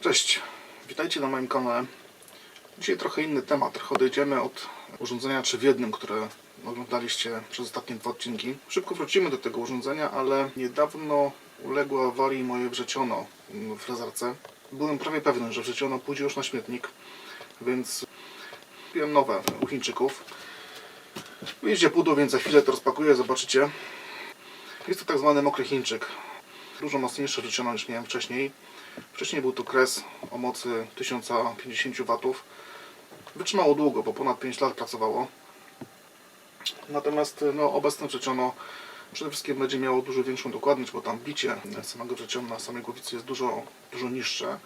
Cześć, witajcie na moim kanale. Dzisiaj trochę inny temat. Trochę odejdziemy od urządzenia 3 w jednym, które oglądaliście przez ostatnie dwa odcinki. Szybko wrócimy do tego urządzenia, ale niedawno uległo awarii moje wrzeciono w frezarce. Byłem prawie pewny, że wrzeciono pójdzie już na śmietnik, więc kupiłem nowe u Chińczyków. Widzicie pudło, więc za chwilę to rozpakuję, zobaczycie. Jest to tak zwany mokry Chińczyk. Dużo mocniejsze wrzeciono niż miałem wcześniej. Wcześniej był to kres o mocy 1050 W. Wytrzymało długo, bo ponad 5 lat pracowało. Natomiast no, obecne wrzeciono przede wszystkim będzie miało dużo większą dokładność, bo tam bicie samego wrzeciona na samej głowicy jest dużo, dużo niższe.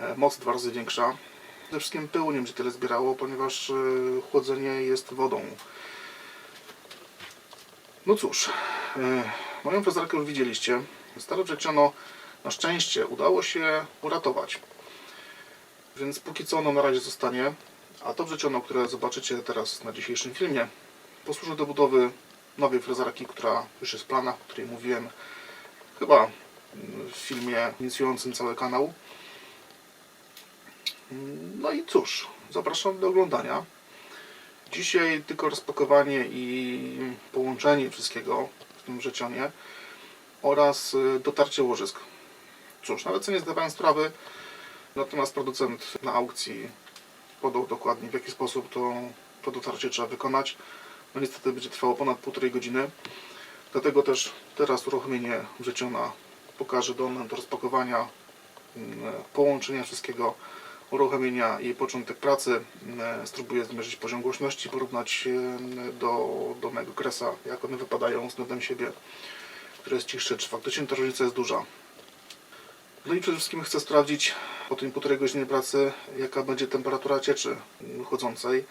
E, Moc dwa razy większa. Przede wszystkim pyłu nie będzie tyle zbierało, ponieważ e, chłodzenie jest wodą. No cóż, e, moją frezarkę już widzieliście. Stare wrzeciono na szczęście udało się uratować. Więc póki co ono na razie zostanie. A to wrzeciono, które zobaczycie teraz na dzisiejszym filmie, posłuży do budowy nowej frezarki, która już jest w planach, o której mówiłem chyba mm, w filmie inicjującym cały kanał. No i cóż, zapraszam do oglądania. Dzisiaj tylko rozpakowanie i połączenie wszystkiego w tym wrzecionie oraz y, dotarcie łożysk. Cóż, nawet sobie nie zdawałem sprawy, natomiast producent na aukcji podał dokładnie w jaki sposób to, to dotarcie trzeba wykonać. No niestety będzie trwało ponad półtorej godziny. Dlatego też teraz uruchomienie wrzeciona pokaże do momentu rozpakowania, mm, połączenia wszystkiego, uruchomienia i początek pracy. Mm, Spróbuję zmierzyć poziom głośności, porównać mm, do, do mojego kresa, jak one wypadają względem siebie, który jest cichszy, czy faktycznie ta różnica jest duża. No i przede wszystkim chcę sprawdzić po tej półtorej godziny pracy, jaka będzie temperatura cieczy chodzącej,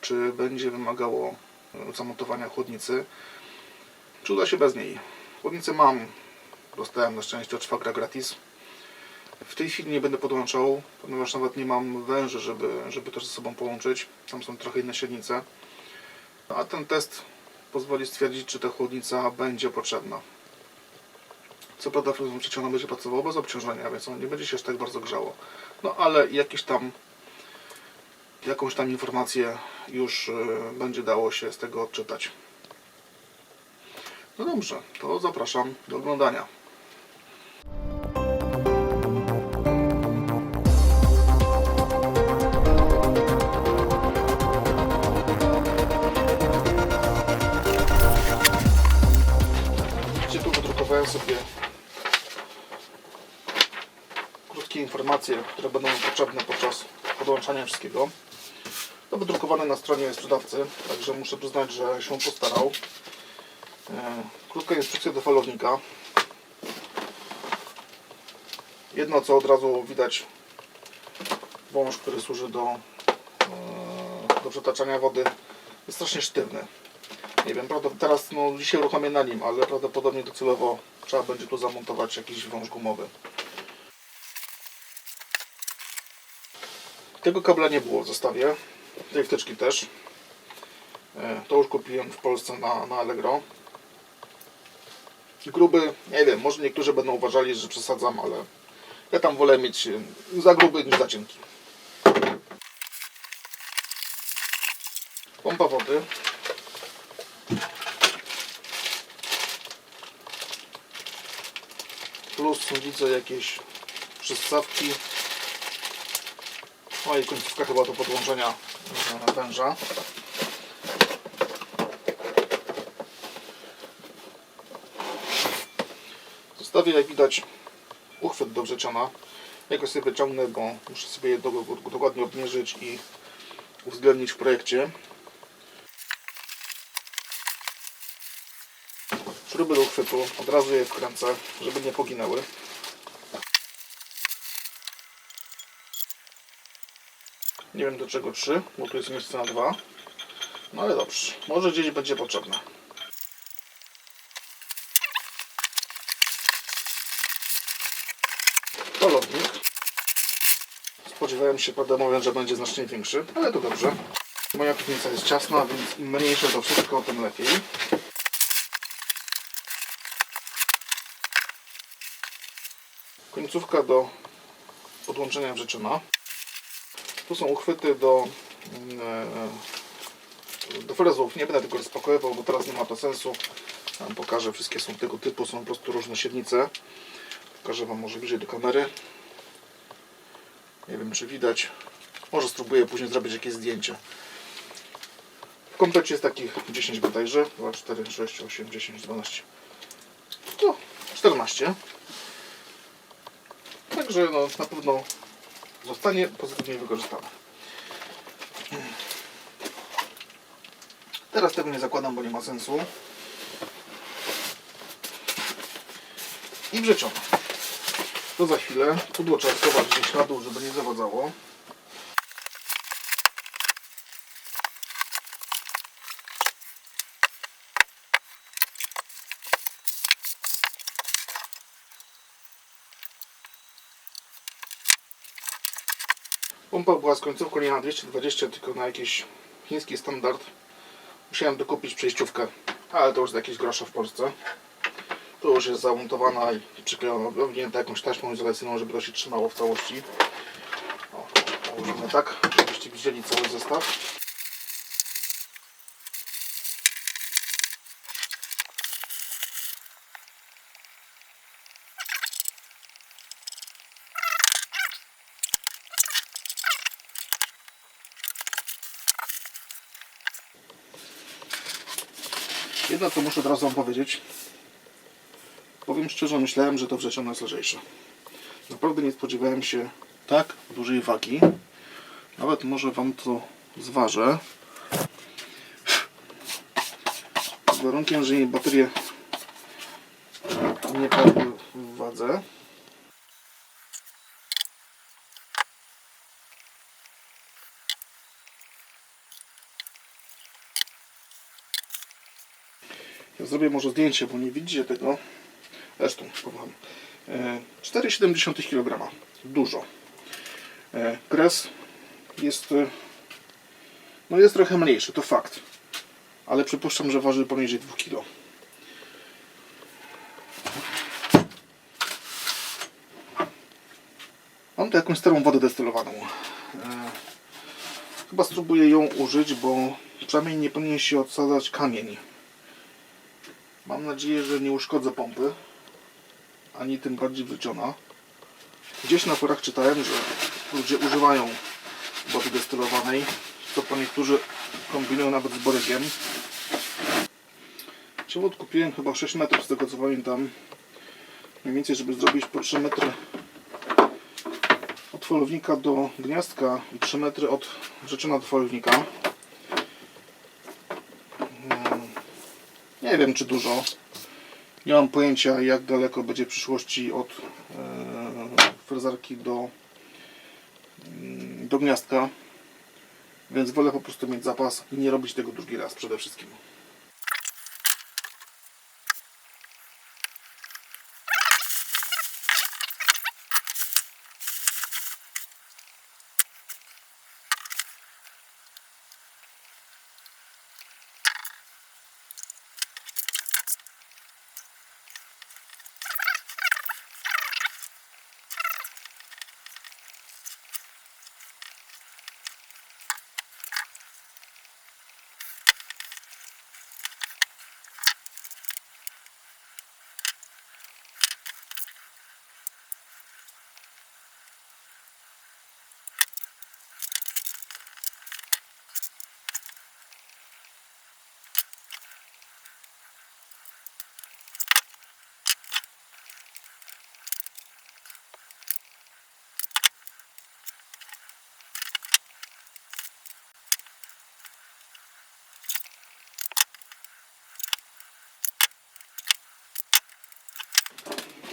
czy będzie wymagało e, zamontowania chłodnicy, czy uda się bez niej. Chłodnicę mam, dostałem na szczęście od szwagra gratis. W tej chwili nie będę podłączał, ponieważ nawet nie mam węży, żeby, żeby to ze sobą połączyć. Tam są trochę inne średnice. A ten test pozwoli stwierdzić, czy ta chłodnica będzie potrzebna. Co prawda frezą przeciągną będzie pracował bez obciążenia, więc on nie będzie się aż tak bardzo grzało. No ale jakieś tam jakąś tam informację już y, będzie dało się z tego odczytać. No dobrze, to zapraszam do oglądania. Widzicie, tu wydrukowałem sobie krótkie informacje, które będą potrzebne podczas podłączania wszystkiego. To wydrukowane na stronie sprzedawcy, także muszę przyznać, że się postarał. E, Krótka instrukcja do falownika. Jedno co od razu widać, wąż, który służy do, e, do przetaczania wody, jest strasznie sztywny. Nie wiem, prawda, teraz no, dzisiaj uruchomię na nim, ale prawdopodobnie docelowo trzeba będzie tu zamontować jakiś wąż gumowy. Tego kabla nie było w zestawie. Tej wtyczki też. E, To już kupiłem w Polsce na, na Allegro. Gruby, nie wiem, może niektórzy będą uważali, że przesadzam, ale ja tam wolę mieć e, za gruby niż za cienki. Pompa wody. Plus widzę jakieś przystawki. No i końcówka chyba do podłączenia węża. Zostawię jak widać uchwyt do wrzeciona. Ja sobie wyciągnę, bo muszę sobie do- dokładnie obmierzyć i uwzględnić w projekcie. Śruby do uchwytu od razu je wkręcę, żeby nie poginęły. Nie wiem do czego 3, bo tu jest miejsce na 2. No ale dobrze, może gdzieś będzie potrzebne. Polownik. Spodziewałem się, prawdę mówiąc, że będzie znacznie większy, ale to dobrze. Moja piwnica jest ciasna, więc im mniejsze to wszystko, tym lepiej. Końcówka do podłączenia wrzeczyna. Tu są uchwyty do, e, do frezów. Nie będę tego rozpakowywał, bo teraz nie ma to sensu. Wam pokażę, wszystkie są tego typu, są po prostu różne siednice. Pokażę Wam może bliżej do kamery. Nie wiem czy widać. Może spróbuję później zrobić jakieś zdjęcie. W komplecie jest takich 10 bodajże. 2, 4, 6, 8, 10, 12. To 14. Także no, na pewno zostanie pozytywnie wykorzystane. Teraz tego nie zakładam, bo nie ma sensu. I wrzecione. To za chwilę. Pudło trzeba schować gdzieś na dół, żeby nie zawadzało. Pompa była z końcówką nie na 220, tylko na jakiś chiński standard. Musiałem dokupić przejściówkę, ale to już za jakieś grosze w Polsce. Tu już jest zamontowana i przyklejona, owinięta jakąś taśmą izolacyjną, żeby to się trzymało w całości. O, położymy tak, żebyście widzieli cały zestaw. Co muszę od razu Wam powiedzieć. Powiem szczerze, myślałem, że to wrzecione jest lżejsze. Naprawdę nie spodziewałem się tak dużej wagi. Nawet może Wam to zważę. Pod warunkiem, że jej baterie nie padły w wadze. Ja zrobię może zdjęcie, bo nie widzicie tego. Zresztą, powiem. E, 4,7 kg. Dużo. E, Kres jest e, no jest trochę mniejszy, to fakt. Ale przypuszczam, że waży poniżej 2 kg. Mam tu jakąś starą wodę destylowaną. E, Chyba spróbuję ją użyć, bo przynajmniej nie powinien się odsadzać kamień. Mam nadzieję, że nie uszkodzę pompy, ani tym bardziej wrzuciona. Gdzieś na forach czytałem, że ludzie używają wody destylowanej, co po niektórzy kombinują nawet z borygiem. Ciągłot kupiłem chyba 6 metrów z tego co pamiętam. Mniej więcej, żeby zrobić po 3 metry od falownika do gniazdka i 3 metry od rzeczyna do falownika. Nie wiem czy dużo. Nie mam pojęcia jak daleko będzie w przyszłości od e, frezarki do, mm, do gniazdka. Więc wolę po prostu mieć zapas i nie robić tego drugi raz przede wszystkim.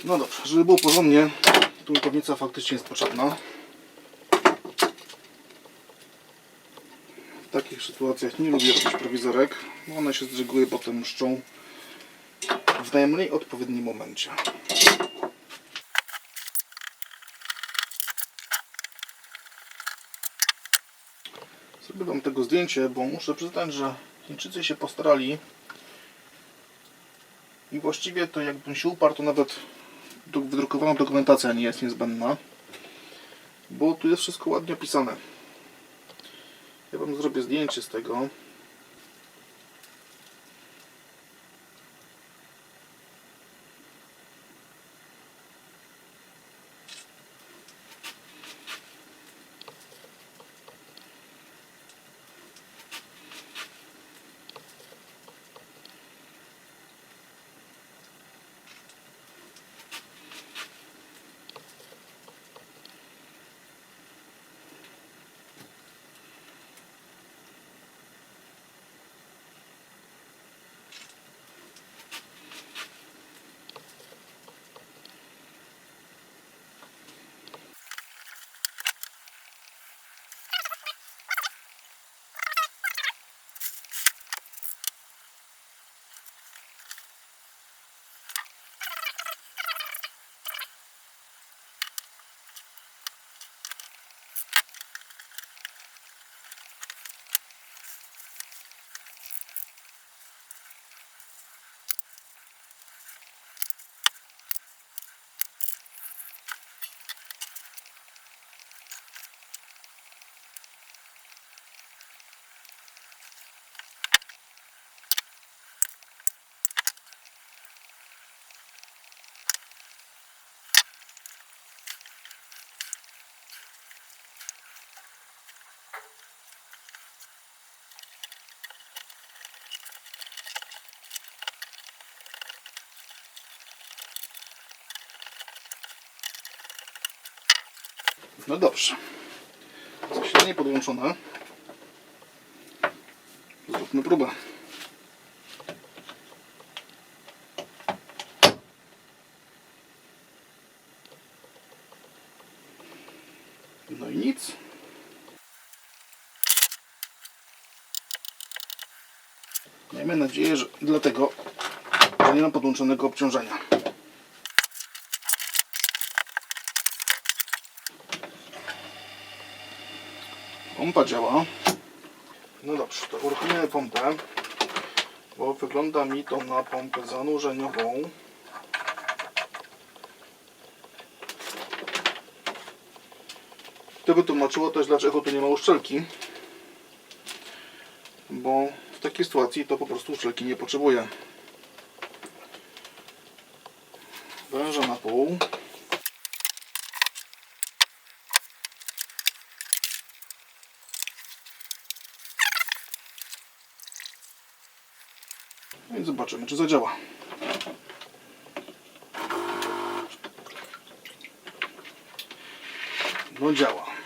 No dobrze, żeby było porządnie, trójkownica faktycznie jest potrzebna. W takich sytuacjach nie lubię robić prowizorek, bo one się z reguły potem mszczą w najmniej odpowiednim momencie. Zrobię Wam tego zdjęcie, bo muszę przyznać, że Chińczycy się postarali i właściwie to jakbym się uparł, to nawet wydrukowana dokumentacja nie jest niezbędna. bo tu jest wszystko ładnie opisane. Ja wam zrobię zdjęcie z tego. No dobrze. Zasilanie podłączone. Zróbmy próbę. No i nic. Miejmy nadzieję, że dlatego, że nie mam podłączonego obciążenia. Pompa działa. No dobrze, to uruchomimy pompę, bo wygląda mi to na pompę zanurzeniową. To by tłumaczyło też, dlaczego tu nie ma uszczelki. Bo w takiej sytuacji to po prostu uszczelki nie potrzebuje. Węża na pół. Więc zobaczymy, czy zadziała. No działa.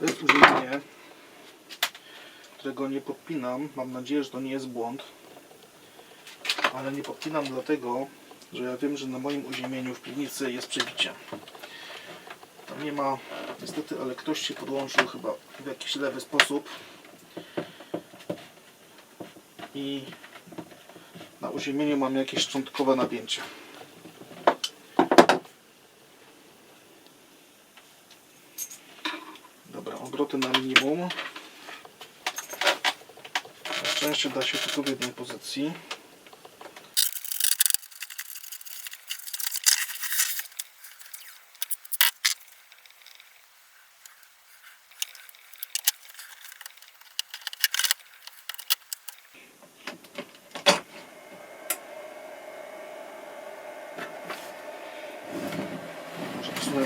To jest uziemienie, którego nie podpinam. Mam nadzieję, że to nie jest błąd. Ale nie podpinam dlatego, że ja wiem, że na moim uziemieniu w piwnicy jest przebicie. Tam nie ma niestety, ale ktoś się podłączył chyba w jakiś lewy sposób. I na uziemieniu mam jakieś szczątkowe napięcie. Obroty na minimum. Na szczęście da się tylko w jednej pozycji.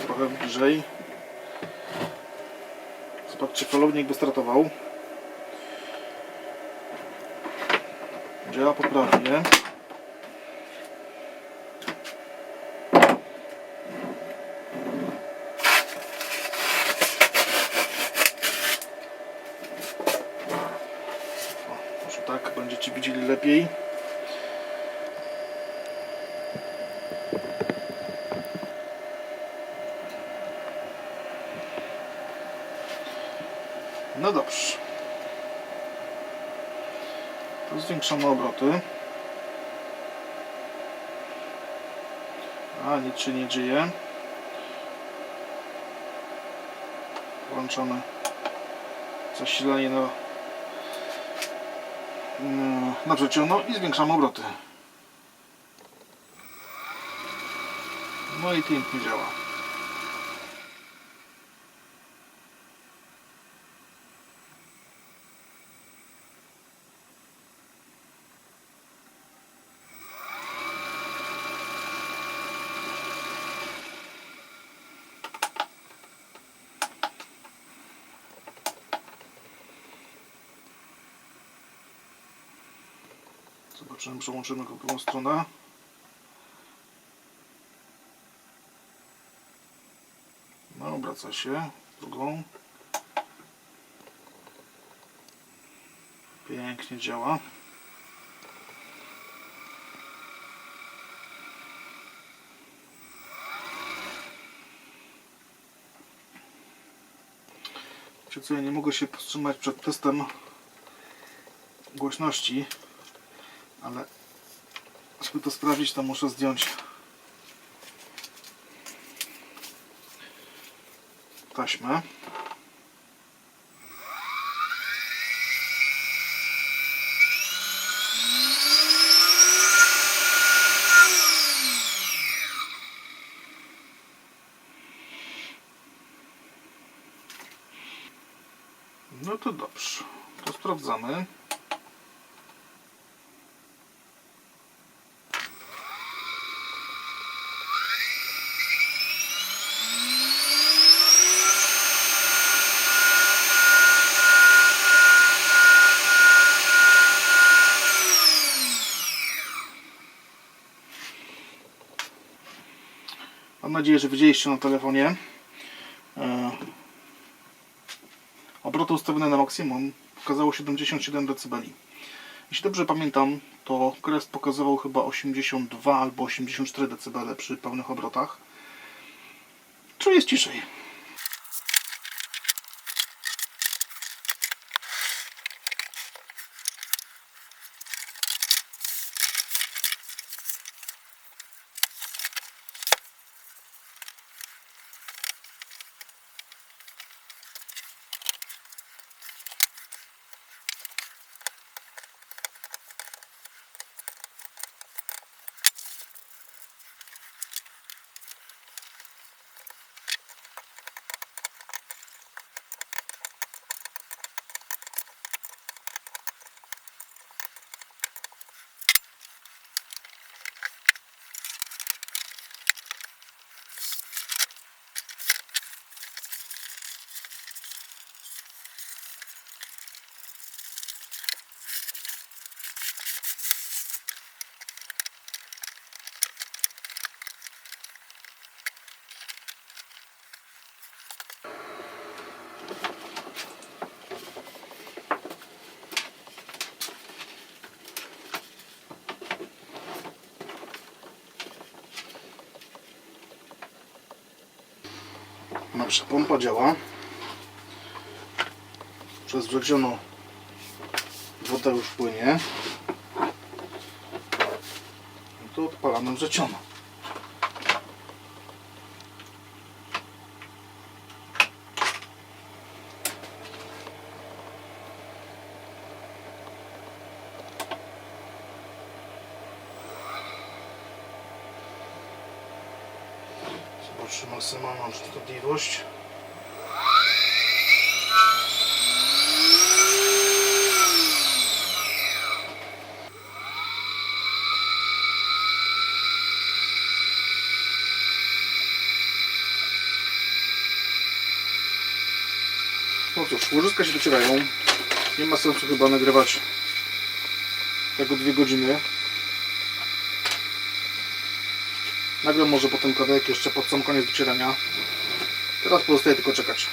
Trochę bliżej. Działa poprawnie. O, może tak będziecie widzieli lepiej. zwiększamy obroty. A, nic się nie dzieje. Włączamy zasilanie na, na przeciągną no i zwiększamy obroty. No i pięknie działa. Zobaczymy, przełączymy go w drugą stronę. No, obraca się drugą. Pięknie działa. Wiecie co, ja nie mogę się powstrzymać przed testem głośności, ale żeby to sprawdzić, to muszę zdjąć taśmę. No to dobrze. To sprawdzamy. Mam nadzieję, że widzieliście na telefonie. E, obroty ustawione na maksimum pokazało 77 dB. Jeśli dobrze pamiętam, to kres pokazywał chyba 82 albo 84 dB przy pełnych obrotach. Czyli jest ciszej. Nasza pompa działa. Przez wrzecioną woda już płynie. No to odpalamy wrzecioną. Zobaczmy maksymalną częstotliwość. No cóż, łożyska się docierają. Nie ma sensu chyba nagrywać tego dwie godziny. Nagram może potem kawałek jeszcze pod sam koniec docierania. Teraz pozostaje tylko czekać.